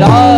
that I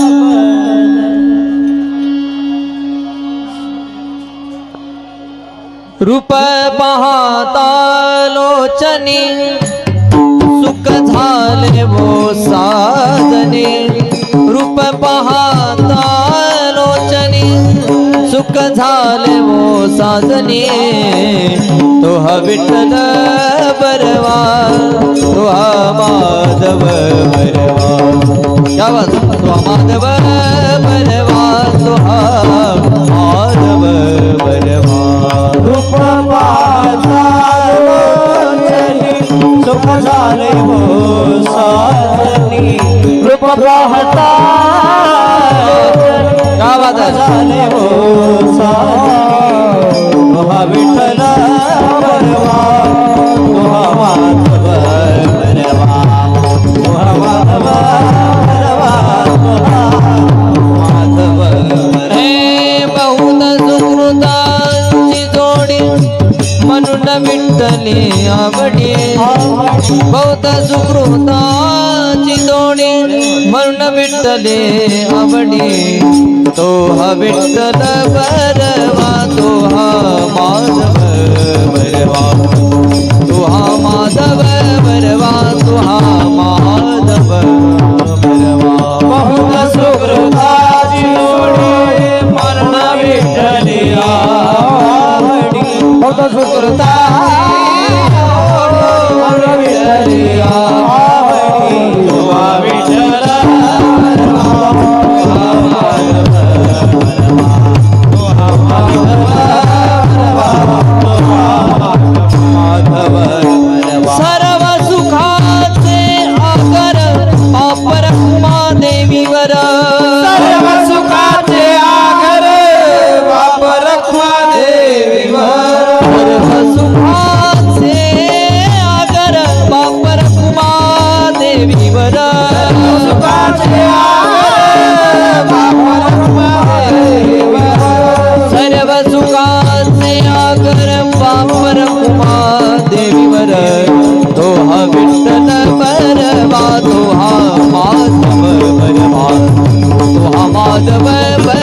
रूप पाहता लोचनी सुख झाले वो साधने. रूप पाहता लोचनी सुख झाले वो साधने. तोहा विठ्ठल बरवा तोहा माधव बरवा. माधव बरवा तोहा रहता सुकृताची दोणी म्हणून विठ्ठले आवडी तो हा विठ्ठल परवा तो हा माधव